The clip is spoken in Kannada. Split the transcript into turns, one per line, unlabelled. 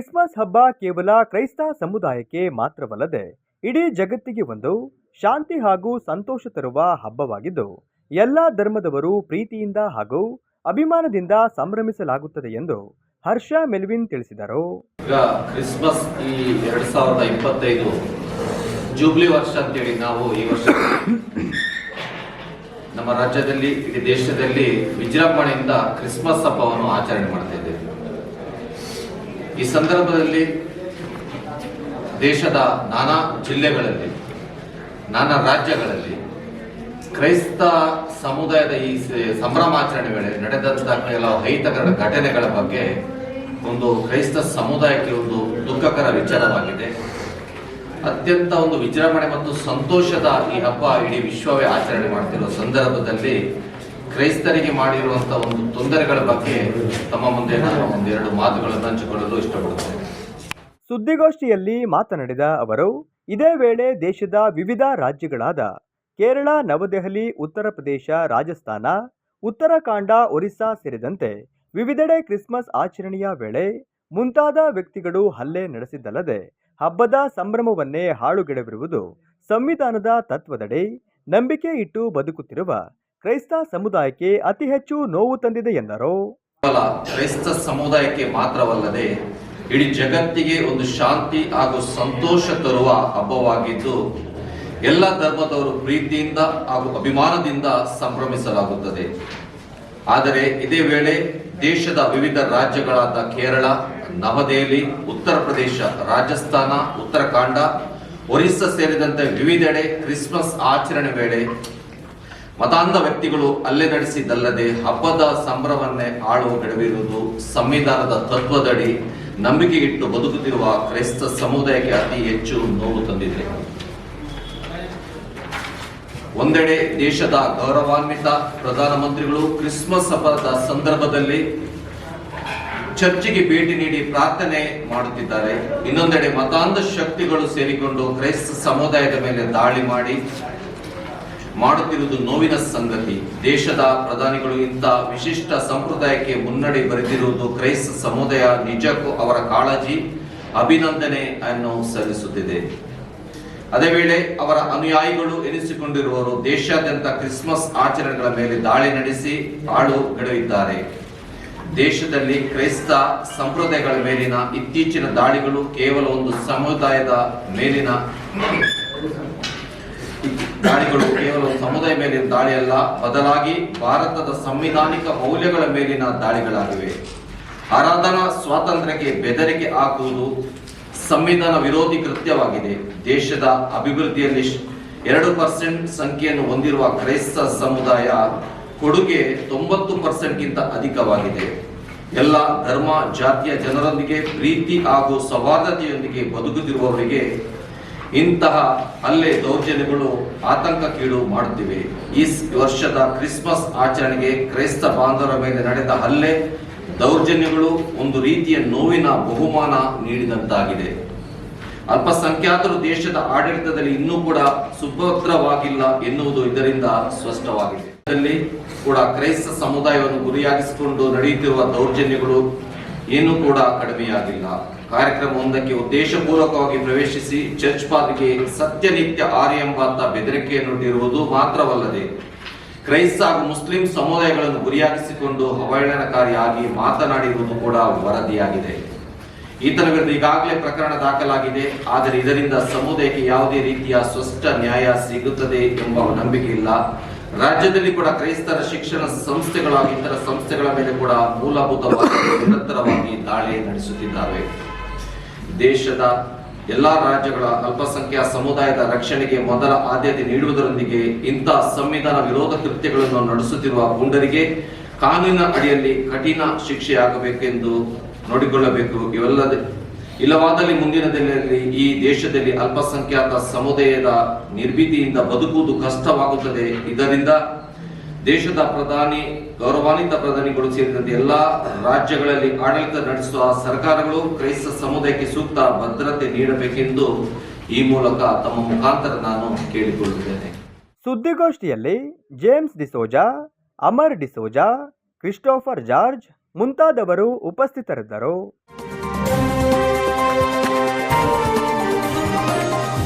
ಕ್ರಿಸ್ಮಸ್ ಹಬ್ಬ ಕೇವಲ ಕ್ರೈಸ್ತ ಸಮುದಾಯಕ್ಕೆ ಮಾತ್ರವಲ್ಲದೆ, ಇಡೀ ಜಗತ್ತಿಗೆ ಒಂದು ಶಾಂತಿ ಹಾಗೂ ಸಂತೋಷ ತರುವ ಹಬ್ಬವಾಗಿದ್ದು, ಎಲ್ಲ ಧರ್ಮದವರು ಪ್ರೀತಿಯಿಂದ ಹಾಗೂ ಅಭಿಮಾನದಿಂದ ಸಂಭ್ರಮಿಸಲಾಗುತ್ತದೆ ಎಂದು ಹರ್ಷ ಮೆಲ್ವಿನ್ ತಿಳಿಸಿದರು.
ಈಗ ಕ್ರಿಸ್ಮಸ್ ಈ ಎರಡ್ ಸಾವಿರದ ಇಪ್ಪತ್ತೈದು ಜೂಬ್ಲಿ ವರ್ಷ ಅಂತೇಳಿ ನಾವು ಈ ವರ್ಷ ನಮ್ಮ ರಾಜ್ಯದಲ್ಲಿ, ಇಡೀ ದೇಶದಲ್ಲಿ ವಿಜೃಂಭಣೆಯಿಂದ ಕ್ರಿಸ್ಮಸ್ ಹಬ್ಬವನ್ನು ಆಚರಣೆ ಮಾಡ್ತಾ ಇದ್ದೇವೆ. ಈ ಸಂದರ್ಭದಲ್ಲಿ ದೇಶದ ನಾನಾ ಜಿಲ್ಲೆಗಳಲ್ಲಿ, ನಾನಾ ರಾಜ್ಯಗಳಲ್ಲಿ ಕ್ರೈಸ್ತ ಸಮುದಾಯದ ಈ ಸಂಭ್ರಮಾಚರಣೆ ವೇಳೆ ನಡೆದಂತಹ ಕೆಲವು ಅಹಿತಕರ ಘಟನೆಗಳ ಬಗ್ಗೆ ಒಂದು ಕ್ರೈಸ್ತ ಸಮುದಾಯಕ್ಕೆ ಒಂದು ದುಃಖಕರ ವಿಚಾರವಾಗಿದೆ. ಅತ್ಯಂತ ಒಂದು ವಿಜೃಂಭಣೆ ಮತ್ತು ಸಂತೋಷದ ಈ ಹಬ್ಬ ಇಡೀ ವಿಶ್ವವೇ ಆಚರಣೆ ಮಾಡ್ತಿರುವ ಸಂದರ್ಭದಲ್ಲಿ ಕ್ರೈಸ್ತರಿಗೆ ಮಾಡಿರುವಂತಹ ಒಂದು ತೊಂದರೆಗಳ ಬಗ್ಗೆ ತಮ್ಮ ಮುಂದೆ ನಾನು ಒಂದೆರಡು ಮಾತುಗಳನ್ನು ಹಂಚಿಕೊಳ್ಳಲು ಇಷ್ಟಪಡುತ್ತೇನೆ.
ಸುದ್ದಿಗೋಷ್ಠಿಯಲ್ಲಿ ಮಾತನಾಡಿದ ಅವರು, ಇದೇ ವೇಳೆ ದೇಶದ ವಿವಿಧ ರಾಜ್ಯಗಳಾದ ಕೇರಳ, ನವದೆಹಲಿ, ಉತ್ತರ ಪ್ರದೇಶ, ರಾಜಸ್ಥಾನ, ಉತ್ತರಾಖಂಡ, ಒರಿಸ್ಸಾ ಸೇರಿದಂತೆ ವಿವಿಧೆಡೆ ಕ್ರಿಸ್ಮಸ್ ಆಚರಣೆಯ ವೇಳೆ ಮುಂತಾದ ವ್ಯಕ್ತಿಗಳು ಹಲ್ಲೆ ನಡೆಸಿದ್ದಲ್ಲದೆ ಹಬ್ಬದ ಸಂಭ್ರಮವನ್ನೇ ಹಾಳುಗೆಡವಿರುವುದು ಸಂವಿಧಾನದ ತತ್ವದಡಿ ನಂಬಿಕೆ ಇಟ್ಟು ಬದುಕುತ್ತಿರುವ ಕ್ರೈಸ್ತ ಸಮುದಾಯಕ್ಕೆ ಅತಿ ಹೆಚ್ಚು ನೋವು ತಂದಿದೆ ಎಂದರು.
ಕ್ರೈಸ್ತ ಸಮುದಾಯಕ್ಕೆ ಮಾತ್ರವಲ್ಲದೆ ಇಡೀ ಜಗತ್ತಿಗೆ ಒಂದು ಶಾಂತಿ ಹಾಗೂ ಸಂತೋಷ ತರುವ ಹಬ್ಬವಾಗಿದ್ದು, ಎಲ್ಲ ಧರ್ಮದವರು ಪ್ರೀತಿಯಿಂದ ಹಾಗೂ ಅಭಿಮಾನದಿಂದ ಸಂಭ್ರಮಿಸಲಾಗುತ್ತದೆ. ಆದರೆ ಇದೇ ವೇಳೆ ದೇಶದ ವಿವಿಧ ರಾಜ್ಯಗಳಾದ ಕೇರಳ, ನವದೆಹಲಿ, ಉತ್ತರ ಪ್ರದೇಶ, ರಾಜಸ್ಥಾನ, ಉತ್ತರಾಖಂಡ, ಒರಿಸ್ಸಾ ಸೇರಿದಂತೆ ವಿವಿಧೆಡೆ ಕ್ರಿಸ್ಮಸ್ ಆಚರಣೆ ವೇಳೆ ಮತಾಂಧ ವ್ಯಕ್ತಿಗಳು ಅಲ್ಲೇ ನಡೆಸಿದ್ದಲ್ಲದೆ ಹಬ್ಬದ ಸಂಭ್ರಮವನ್ನೇ ಆಳು ಗೆಡವಿರುವುದು ಸಂವಿಧಾನದ ತತ್ವದಡಿ ನಂಬಿಕೆ ಇಟ್ಟು ಬದುಕುತ್ತಿರುವ ಕ್ರೈಸ್ತ ಸಮುದಾಯಕ್ಕೆ ಅತಿ ಹೆಚ್ಚು ನೋವು ತಂದಿದೆ. ಒಂದೆಡೆ ದೇಶದ ಗೌರವಾನ್ವಿತ ಪ್ರಧಾನಮಂತ್ರಿಗಳು ಕ್ರಿಸ್ಮಸ್ ಹಬ್ಬದ ಸಂದರ್ಭದಲ್ಲಿ ಚರ್ಚಿಗೆ ಭೇಟಿ ನೀಡಿ ಪ್ರಾರ್ಥನೆ ಮಾಡುತ್ತಿದ್ದಾರೆ. ಇನ್ನೊಂದೆಡೆ ಮತಾಂಧ ಶಕ್ತಿಗಳು ಸೇರಿಕೊಂಡು ಕ್ರೈಸ್ತ ಸಮುದಾಯದ ಮೇಲೆ ದಾಳಿ ಮಾಡಿ ಮಾಡುತ್ತಿರುವುದು ನೋವಿನ ಸಂಗತಿ. ದೇಶದ ಪ್ರಧಾನಿಗಳು ಇಂಥ ವಿಶಿಷ್ಟ ಸಂಪ್ರದಾಯಕ್ಕೆ ಮುನ್ನಡೆ ಬರೆದಿರುವುದು ಕ್ರೈಸ್ತ ಸಮುದಾಯ ನಿಜಕ್ಕೂ ಅವರ ಕಾಳಜಿ, ಅಭಿನಂದನೆ ಅನ್ನು ಸಲ್ಲಿಸುತ್ತಿದೆ. ಅದೇ ವೇಳೆ ಅವರ ಅನುಯಾಯಿಗಳು ಎನಿಸಿಕೊಂಡಿರುವವರು ದೇಶಾದ್ಯಂತ ಕ್ರಿಸ್ಮಸ್ ಆಚರಣೆಗಳ ಮೇಲೆ ದಾಳಿ ನಡೆಸಿ ಹಾಳು ಗೆಡವಿದ್ದಾರೆ. ದೇಶದಲ್ಲಿ ಕ್ರೈಸ್ತ ಸಂಪ್ರದಾಯಗಳ ಮೇಲಿನ ಇತ್ತೀಚಿನ ದಾಳಿಗಳು ಕೇವಲ ಒಂದು ಸಮುದಾಯದ ಮೇಲಿನ ದಾಳಿಗಳು ಕೇವಲ ಸಮುದಾಯ ಮೇಲಿನ ದಾಳಿಯಲ್ಲ, ಬದಲಾಗಿ ಭಾರತದ ಸಂವಿಧಾನಿಕ ಮೌಲ್ಯಗಳ ಮೇಲಿನ ದಾಳಿಗಳಾಗಿವೆ. ಆರಾಧನಾ ಸ್ವಾತಂತ್ರ್ಯಕ್ಕೆ ಬೆದರಿಕೆ ಹಾಕುವುದು ಸಂವಿಧಾನ ವಿರೋಧಿ ಕೃತ್ಯವಾಗಿದೆ. ದೇಶದ ಅಭಿವೃದ್ಧಿಯಲ್ಲಿ ಎರಡು ಪರ್ಸೆಂಟ್ ಸಂಖ್ಯೆಯನ್ನು ಹೊಂದಿರುವ ಕ್ರೈಸ್ತ ಸಮುದಾಯ ಕೊಡುಗೆ ತೊಂಬತ್ತು ಪರ್ಸೆಂಟ್ಗಿಂತ ಅಧಿಕವಾಗಿದೆ. ಎಲ್ಲ ಧರ್ಮ, ಜಾತಿಯ ಜನರೊಂದಿಗೆ ಪ್ರೀತಿ ಹಾಗೂ ಸೌಹಾರ್ದತೆಯೊಂದಿಗೆ ಬದುಕುತ್ತಿರುವವರಿಗೆ ಇಂತಹ ಹಲ್ಲೆ ದೌರ್ಜನ್ಯಗಳು ಆತಂಕಕ್ಕೀಡು ಮಾಡುತ್ತಿವೆ. ಈ ವರ್ಷದ ಕ್ರಿಸ್ಮಸ್ ಆಚರಣೆಗೆ ಕ್ರೈಸ್ತ ಬಾಂಧವರ ಮೇಲೆ ನಡೆದ ಹಲ್ಲೆ, ದೌರ್ಜನ್ಯಗಳು ಒಂದು ರೀತಿಯ ನೋವಿನ ಬಹುಮಾನ ನೀಡಿದಂತಾಗಿದೆ. ಅಲ್ಪಸಂಖ್ಯಾತರು ದೇಶದ ಆಡಳಿತದಲ್ಲಿ ಇನ್ನೂ ಕೂಡ ಸುಭದ್ರವಾಗಿಲ್ಲ ಎನ್ನುವುದು ಇದರಿಂದ ಸ್ಪಷ್ಟವಾಗಿದೆ. ಕೂಡ ಕ್ರೈಸ್ತ ಸಮುದಾಯವನ್ನು ಗುರಿಯಾಗಿಸಿಕೊಂಡು ನಡೆಯುತ್ತಿರುವ ದೌರ್ಜನ್ಯಗಳು ಏನೂ ಕೂಡ ಕಡಿಮೆಯಾಗಿಲ್ಲ. ಕಾರ್ಯಕ್ರಮವೊಂದಕ್ಕೆ ಉದ್ದೇಶಪೂರ್ವಕವಾಗಿ ಪ್ರವೇಶಿಸಿ ಚರ್ಚ್ ಪಾದಿಗೆ ಸತ್ಯನಿತ್ಯ ಆರ್ಯ ಎಂಬಂತ ಬೆದರಿಕೆಯನ್ನೊಡ್ಡಿರುವುದು ಮಾತ್ರವಲ್ಲದೆ ಕ್ರೈಸ್ತ ಹಾಗೂ ಮುಸ್ಲಿಂ ಸಮುದಾಯಗಳನ್ನು ಗುರಿಯಾಗಿಸಿಕೊಂಡು ಅವಹೇಳನಕಾರಿಯಾಗಿ ಮಾತನಾಡಿರುವುದು ಕೂಡ ವರದಿಯಾಗಿದೆ. ಈತನ ವಿರುದ್ಧ ಈಗಾಗಲೇ ಪ್ರಕರಣ ದಾಖಲಾಗಿದೆ. ಆದರೆ ಇದರಿಂದ ಸಮುದಾಯಕ್ಕೆ ಯಾವುದೇ ರೀತಿಯ ಸ್ಪಷ್ಟ ನ್ಯಾಯ ಸಿಗುತ್ತದೆ ಎಂಬ ನಂಬಿಕೆ ಇಲ್ಲ. ರಾಜ್ಯದಲ್ಲಿ ಕೂಡ ಕ್ರೈಸ್ತರ ಶಿಕ್ಷಣ ಸಂಸ್ಥೆಗಳ ಇತರ ಸಂಸ್ಥೆಗಳ ಮೇಲೆ ಕೂಡ ಮೂಲಭೂತವಾಗಿ ನಿರಂತರವಾಗಿ ದಾಳಿ ನಡೆಸುತ್ತಿದ್ದಾವೆ. ದೇಶದ ಎಲ್ಲಾ ರಾಜ್ಯಗಳ ಅಲ್ಪಸಂಖ್ಯಾತ ಸಮುದಾಯದ ರಕ್ಷಣೆಗೆ ಮೊದಲ ಆದ್ಯತೆ ನೀಡುವುದರೊಂದಿಗೆ ಇಂತಹ ಸಂವಿಧಾನ ವಿರೋಧ ಕೃತ್ಯಗಳನ್ನು ನಡೆಸುತ್ತಿರುವ ಗುಂಡರಿಗೆ ಕಾನೂನಿನ ಅಡಿಯಲ್ಲಿ ಕಠಿಣ ಶಿಕ್ಷೆಯಾಗಬೇಕೆಂದು ನೋಡಿಕೊಳ್ಳಬೇಕು. ಇವೆಲ್ಲದೆ ಇಲ್ಲವಾದಲ್ಲಿ ಮುಂದಿನ ದಿನದಲ್ಲಿ ಈ ದೇಶದಲ್ಲಿ ಅಲ್ಪಸಂಖ್ಯಾತ ಸಮುದಾಯದ ನಿರ್ಭೀತಿಯಿಂದ ಬದುಕುವುದು ಕಷ್ಟವಾಗುತ್ತದೆ. ಇದರಿಂದ ದೇಶದ ಪ್ರಧಾನಿ, ಗೌರವಾನ್ವಿತ ಪ್ರಧಾನಿಗಳು ಸೇರಿದಂತೆ ಎಲ್ಲಾ ರಾಜ್ಯಗಳಲ್ಲಿ ಆಡಳಿತ ನಡೆಸುವ ಸರ್ಕಾರಗಳು ಕ್ರೈಸ್ತ ಸಮುದಾಯಕ್ಕೆ ಸೂಕ್ತ ಭದ್ರತೆ ನೀಡಬೇಕೆಂದು ಈ ಮೂಲಕ ತಮ್ಮ ಮುಖಾಂತರ ನಾನು ಕೇಳಿಕೊಳ್ಳುತ್ತೇನೆ.
ಸುದ್ದಿಗೋಷ್ಠಿಯಲ್ಲಿ James D'Souza, Amar D'Souza, Christopher George ಮುಂತಾದವರು ಉಪಸ್ಥಿತರಿದ್ದರು.